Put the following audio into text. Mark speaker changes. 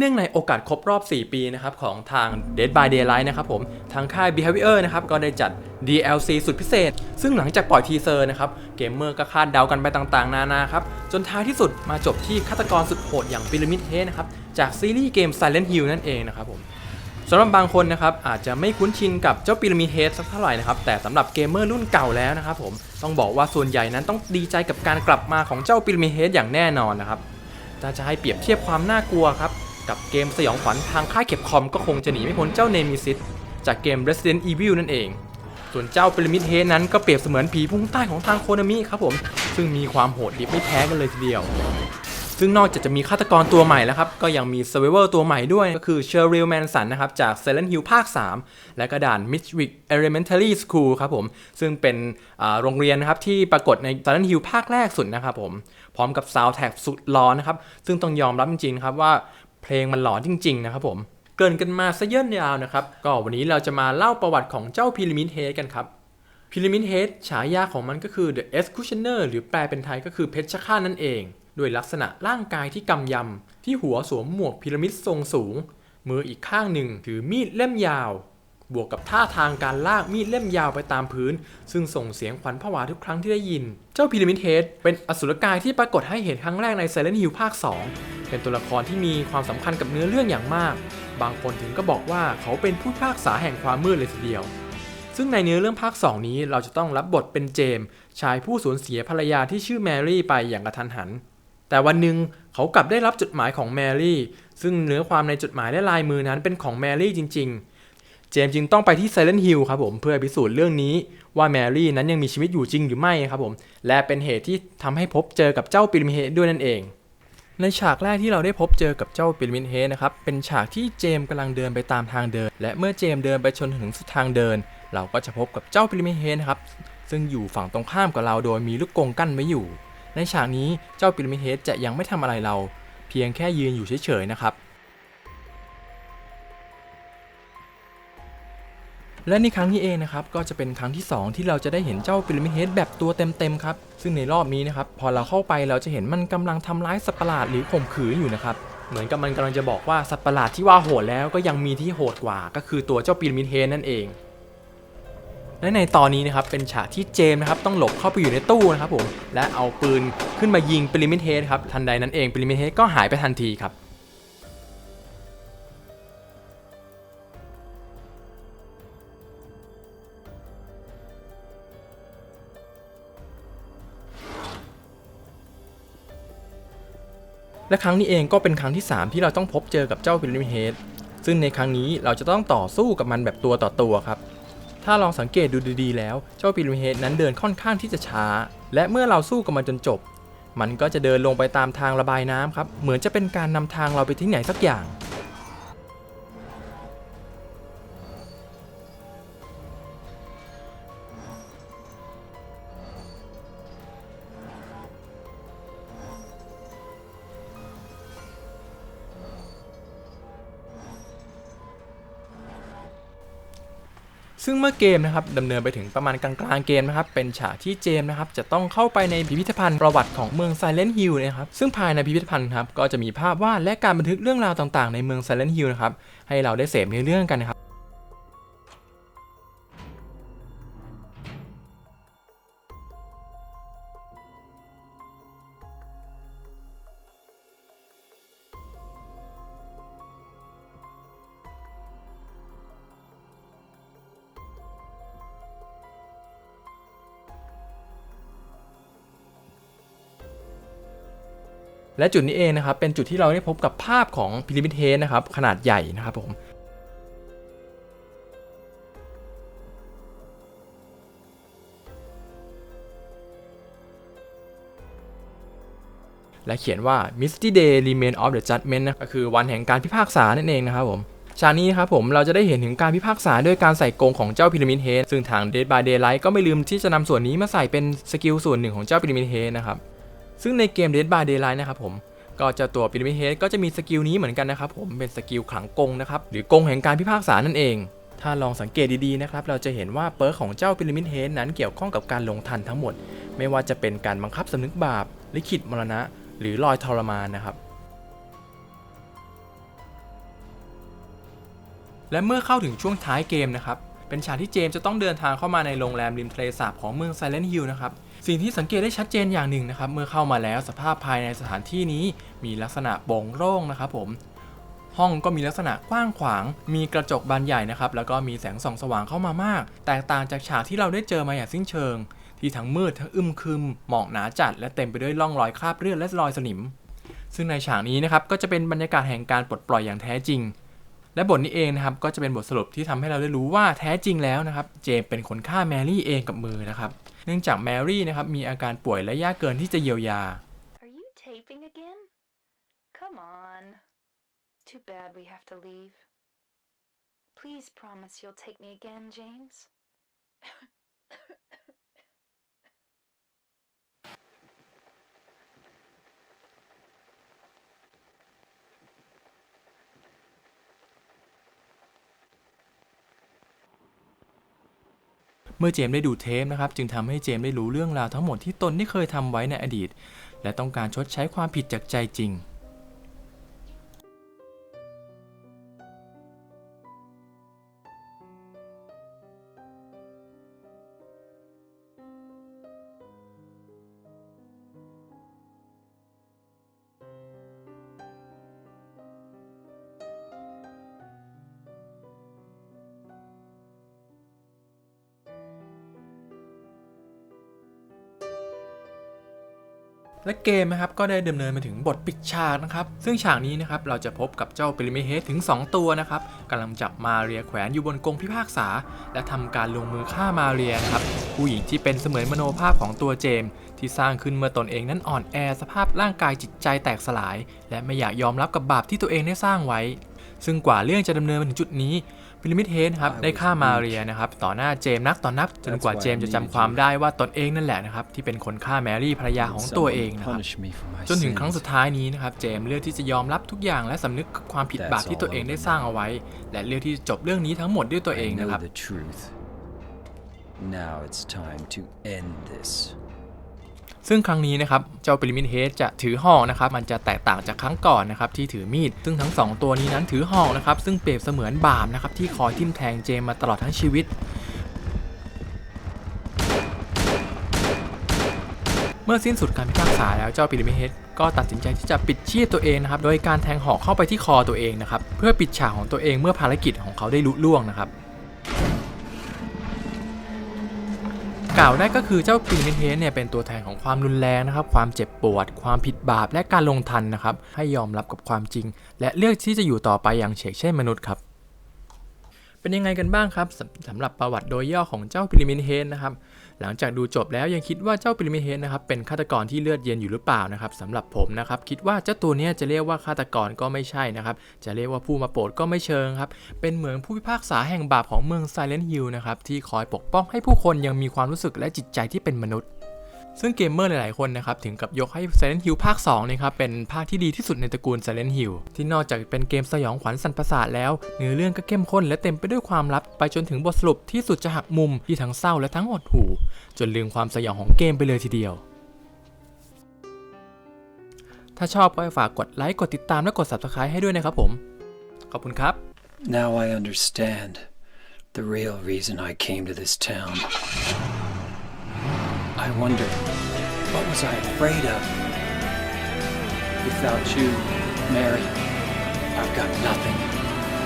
Speaker 1: เนื่องในโอกาสครบรอบ 4 ปีนะครับของทาง Dead by Daylight นะครับผมทางค่าย Behavior นะครับก็ได้จัด DLC สุดพิเศษ ซึ่งหลังจากปล่อยทีเซอร์นะครับเกมเมอร์ก็คาดเดากันไปต่างๆ นานาครับ จนท้ายที่สุดมาจบที่ฆาตกรสุดโหดอย่าง Pyramid h e a นะครับจากซีรีส์เกม Silent Hill นั่นเองนะครับผมสำหรับบางคนนะครับอาจจะไม่คุ้นชินกับเจ้า Pyramid h e a สักเท่าไหร่นะครับแต่สำหรับเกมเมอร์รุ่นเก่าแล้วนะครับผมต้องบอกว่าส่วนใหญ่นั้นต้องดีใจกับการกลับมาของเจ้า Pyramid h e a อย่างแน่นอนนะครับถ้าจะให้เปรียบเทียบความน่ากลัวครับ กับเกมสยองขวัญทางค่ายเก็บคอมก็คงจะหนีไม่พ้นเจ้าเนมิซิสจากเกม Resident Evil นั่นเอง ส่วนเจ้า Pyramid Head นั้นก็เปรียบเสมือนผีพุ่งใต้ของทางโคนามิครับผม ซึ่งมีความโหดดิบไม่แพ้กันเลยทีเดียว ซึ่งนอกจากจะมีฆาตกรตัวใหม่แล้วครับ ก็ยังมี Survivor ตัวใหม่ด้วย ก็คือ Cheryl Manson นะครับ จาก Silent Hill ภาค 3 และก็ด่าน Midwick Elementary School ครับผม ซึ่งเป็นโรงเรียนนะครับที่ปรากฏใน Silent Hill ภาคแรกสุดนะครับผม พร้อมกับ Soundtrack สุดหลอนนะครับ ซึ่งต้องยอมรับจริงๆครับว่า เพลงมันหลอนจริง ๆ นะครับผมเกินกันมาซะเยินยาวนะครับ ก็วันนี้เราจะมาเล่าประวัติของเจ้า Pyramid Head กันครับพิรามิดเฮดฉายาของมันก็คือ The Executioner หรือแปลเป็นไทยก็คือเพชฌฆาตนั่นเอง ด้วยลักษณะร่างกายที่กำยำ ที่หัวสวมหมวกพีระมิดทรงสูง มืออีกข้างหนึ่งถือมีดเล่มยาว บวกกับท่าทางการลากมีดเล่มยาวไปตามพื้น ซึ่งส่งเสียงขวัญผวาทุกครั้งที่ได้ยิน เจ้าพีระมิดเฮดเป็นอสุรกายที่ปรากฏให้เห็นครั้งแรกใน Silent Hill ภาค 2 เป็นตัวละครที่มีความสำคัญกับเนื้อเรื่องอย่างมาก บางคนถึงก็บอกว่าเขาเป็นผู้พากษาแห่งความมืดเลยทีเดียว ซึ่งในเนื้อเรื่องภาค 2 นี้เราจะต้องรับบทเป็นเจมส์ชายผู้สูญเสียภรรยาที่ชื่อแมรี่ไปอย่างกระทันหัน แต่วันหนึ่งเขากลับได้รับจดหมายของแมรี่ ซึ่งเนื้อความในจดหมายและลายมือนั้นเป็นของแมรี่จริง ๆ เจมส์จึงต้องไปที่ไซเลนฮิลครับผมเพื่อพิสูจน์เรื่องนี้ว่าแมรี่นั้นยังมีชีวิตอยู่จริงหรือไม่ครับผม และเป็นเหตุที่ทำให้พบเจอกับเจ้าปิรามิดเฮดด้วยนั่นเอง ในฉากแรกที่เราได้พบเจอกับเจ้าปิรามิดเฮนะครับ เป็นฉากที่เจมส์กำลังเดินไปตามทางเดิน และเมื่อเจมเดินไปชนถึงสุดทางเดิน เราก็จะพบกับเจ้าปิรามิดเฮนะครับ ซึ่งอยู่ฝั่งตรงข้ามกับเราโดยมีลูกกงกั้นไว้อยู่ ในฉากนี้เจ้าปิรามิดเฮจะยังไม่ทำอะไรเรา เพียงแค่ยืนอยู่เฉยๆนะครับ และในครั้งนี้เองนะครับก็จะเป็นครั้งที่ 2 ที่เราจะได้เห็นเจ้าปิรามิดเฮดแบบตัวเต็มๆครับซึ่งในรอบนี้นะครับพอเราเข้าไปเราจะเห็นมันกำลังทำร้ายสัตว์ประหลาดหรือข่มขืนอยู่นะครับเหมือนกับมันกำลังจะบอกว่าสัตว์ประหลาดที่ว่าโหดแล้วก็ยังมีที่โหดกว่า ก็คือตัวเจ้าปิรามิดเฮดนั่นเองและในตอนนี้นะครับเป็นฉากที่เจมส์นะครับต้องหลบเข้าไปอยู่ในตู้นะครับผมและเอาปืนขึ้นมายิงปิรามิดเฮดครับทันใดนั้นเองปิรามิดเฮดก็หายไปทันทีครับ และครั้งนี้เองก็เป็นครั้งที่ 3 ที่เราต้องพบเจอกับเจ้าพิริมิเฮดซึ่งในครั้งนี้เราจะต้องต่อสู้กับมันแบบตัวต่อตัวครับ ถ้าลองสังเกตดูดีๆ แล้ว เจ้าพิริมิเฮดนั้นเดินค่อนข้างที่จะช้า และเมื่อเราสู้กับมันจนจบ มันก็จะเดินลงไปตามทางระบายน้ำครับ เหมือนจะเป็นการนำทางเราไปที่ไหนสักอย่าง ซึ่งเมื่อเกมนะครับดำเนินไปถึงประมาณกลางๆเกมนะครับเป็นฉากที่เจมส์นะครับจะต้องเข้าไปในพิพิธภัณฑ์ประวัติของเมืองไซเลนฮิลนะครับซึ่งภายในพิพิธภัณฑ์ครับก็จะมีภาพวาดและการบันทึกเรื่องราวต่างๆ ในเมืองไซเลนฮิลนะครับให้เราได้เสพในเรื่องกันนะครับ และจุดนี้เองนะครับเป็นจุดที่เราได้พบกับภาพของพีระมิดเฮดนะครับขนาดใหญ่นะครับผมและเขียนว่า Misty Day Remain of the Judgment นะก็คือวันแห่งการพิพากษานั่นเองนะครับผมฉากนี้ครับผมเราจะได้เห็นถึงการพิพากษาด้วยการใส่กรงของเจ้าพีระมิดเฮดซึ่งทาง Dead by Daylight ก็ไม่ลืมที่จะนำส่วนนี้มาใส่เป็นสกิลส่วนหนึ่งของเจ้าพีระมิดเฮดนะครับ ซึ่งในเกม Dead by Daylight นะครับผมก็จะตัว Pyramid Head ก็จะมีสกิลนี้เหมือนกันนะครับผมเป็นสกิลขลังกงนะครับหรือกงแห่งการพิพากษานั่นเอง ถ้าลองสังเกตดีๆนะครับเราจะเห็นว่าเปิร์ของเจ้า Pyramid Head นั้นเกี่ยวข้องกับการลงทันทั้งหมด ไม่ว่าจะเป็นการบังคับสำนึกบาปลิขิตมรณะ หรือลอยทรมานนะครับและเมื่อเข้าถึงช่วงท้ายเกมนะครับ เป็นฉากที่เจมส์จะต้องเดินทางเข้ามาในโรงแรมริมทะเลสาบของเมืองไซเลน t ์ฮิลนะครับสิ่งที่สังเกตได้ชัดเจนอย่างหนึ่งนะครับ เมื่อเข้ามาแล้วสภาพภายในสถานที่นี้มีลักษณะโปร่งโล่งนะครับผม ห้องก็มีลักษณะกว้างขวาง มีกระจกบานใหญ่นะครับ แล้วก็มีแสงส่องสว่างเข้ามามาก แตกต่างจากฉากที่เราได้เจอมาอย่างสิ้นเชิง ที่ทั้งมืดทั้งอึมครึม หมอกหนาจัด และเต็มไปด้วยร่องรอยคราบเลือดและรอยสนิม ซึ่งในฉากนี้นะครับก็จะเป็นบรรยากาศแห่งการปลดปล่อยอย่างแท้จริง และบทนี้เองนะครับก็จะเป็นบทสรุปที่ทำให้เราได้รู้ว่าแท้จริงแล้วนะครับเจมส์เป็นคนฆ่าแมรี่เองกับมือนะครับเนื่องจากแมรี่นะครับมีอาการป่วยและยากเกินที่จะเยียวยา
Speaker 2: Are you taping again? Come on. Too bad we have to leave. Please promise you'll take me again, James.
Speaker 1: เมื่อเจมส์ได้ดูเทปนะครับจึงทำให้เจมส์ได้รู้เรื่องราวทั้งหมดที่ตนได้เคยทำไว้ในอดีต และต้องการชดใช้ความผิดจากใจจริง และเกมนะครับก็ได้ดำเนินมาถึงบทปิดฉากนะครับซึ่งฉากนี้นะครับเราจะพบกับเจ้าปิริมิเฮดถึง 2 ตัวนะครับกำลังจับมาเรียแขวนอยู่บนกรงพิพากษา และทำการลงมือฆ่ามาเรียนะครับผู้หญิงที่เป็นเสมือนมโนภาพของตัวเจม ที่สร้างขึ้นเมื่อตนเองนั้นอ่อนแอสภาพร่างกายจิตใจแตกสลาย และไม่อยากยอมรับกับบาปที่ตัวเองได้สร้างไว้ ซึ่งกว่าเรื่องจะดำเนินมาถึงจุดนี้ พิริมิเฮดครับได้ฆ่ามาเรียนะครับต่อหน้าเจมส์นักต่อนักจนกว่าเจมส์จะจำความได้ว่าตนเองนั่นแหละนะครับที่เป็นคนฆ่าแมรี่ภรรยาของตัวเองนะครับ
Speaker 3: Punish me for my
Speaker 1: จนถึงครั้ง
Speaker 3: sins.
Speaker 1: สุดท้ายนี้นะครับเจมส์เลือกที่จะยอมรับทุกอย่างและสำนึกกับความผิดบาปที่ตัวเองได้สร้างเอาไว้ และเลือกที่จะจบเรื่องนี้ทั้งหมดด้วยตัวเอง
Speaker 3: I
Speaker 1: นะค
Speaker 3: know
Speaker 1: รับ
Speaker 3: the truth. Now it's time to end this.
Speaker 1: ซึ่งครั้งนี้นะครับเจ้าปริมินเฮดจะถือหอกนะครับมันจะแตกต่างจากครั้งก่อนนะครับที่ถือมีด ซึ่งทั้งสองตัวนี้นั้นถือหอกนะครับซึ่งเปรียบเสมือนบาปนะครับที่คอยทิ่มแทงเจมมาตลอดทั้งชีวิตเมื่อสิ้นสุดการพิพากษาแล้วเจ้าปิริมิเฮดก็ตัดสินใจที่จะปิดชีพตัวเองนะครับ โดยการแทงหอกเข้าไปที่คอตัวเองนะครับ เพื่อปิดฉากของตัวเองเมื่อภารกิจของเขาได้ลุล่วงนะครับ กล่าวได้ก็คือเจ้าปิริมิเฮสเนี่ยเป็นตัวแทนของความรุนแรงนะครับความเจ็บปวด ความผิดบาปและการลงทันนะครับให้ยอมรับกับความจริง และเลือกที่จะอยู่ต่อไปอย่างเฉกเช่นมนุษย์ครับเป็นยังไงกันบ้างครับสำหรับประวัติโดยย่อของเจ้าปิริมินเฮนนะครับ หลังจากดูจบแล้วยังคิดว่าเจ้าปิริมิเฮดนะครับเป็นฆาตกรที่เลือดเย็นอยู่หรือเปล่านะครับสำหรับผมนะครับคิดว่าเจ้าตัวนี้จะเรียกว่าฆาตกรก็ไม่ใช่นะครับจะเรียกว่าผู้มาโปรดก็ไม่เชิงครับเป็นเหมือนผู้พิพากษาแห่งบาปของเมืองไซเลน t ์ฮิลนะครับที่คอยปกป้องให้ผู้คนยังมีความรู้สึกและจิตใจที่เป็นมนุษย์ซึ่งเกมเมอร์หลาย ๆ คนนะครับ ถึงกับยกให้ Silent Hill ภาค2นะครับ เป็นภาคที่ดีที่สุดในตระกูล Silent Hill ที่นอกจากเป็นเกมสยองขวัญสันประสาทแล้ว เนื้อเรื่องก็เข้มข้นและเต็มไปด้วยความลับ ไปจนถึงบทสรุปที่สุดจะหักมุมที่ทั้งเศร้าและทั้งหดหู่ จนลืมความสยองของเกมไปเลยทีเดียว ถ้าชอบก็ฝากกดไลค์กดติดตามและกด Subscribe ให้ด้วยนะครับผม ขอบคุณครับ
Speaker 3: Now I understand the real reason I came to this town. I wonder, what was I afraid of? Without you, Mary, I've got nothing.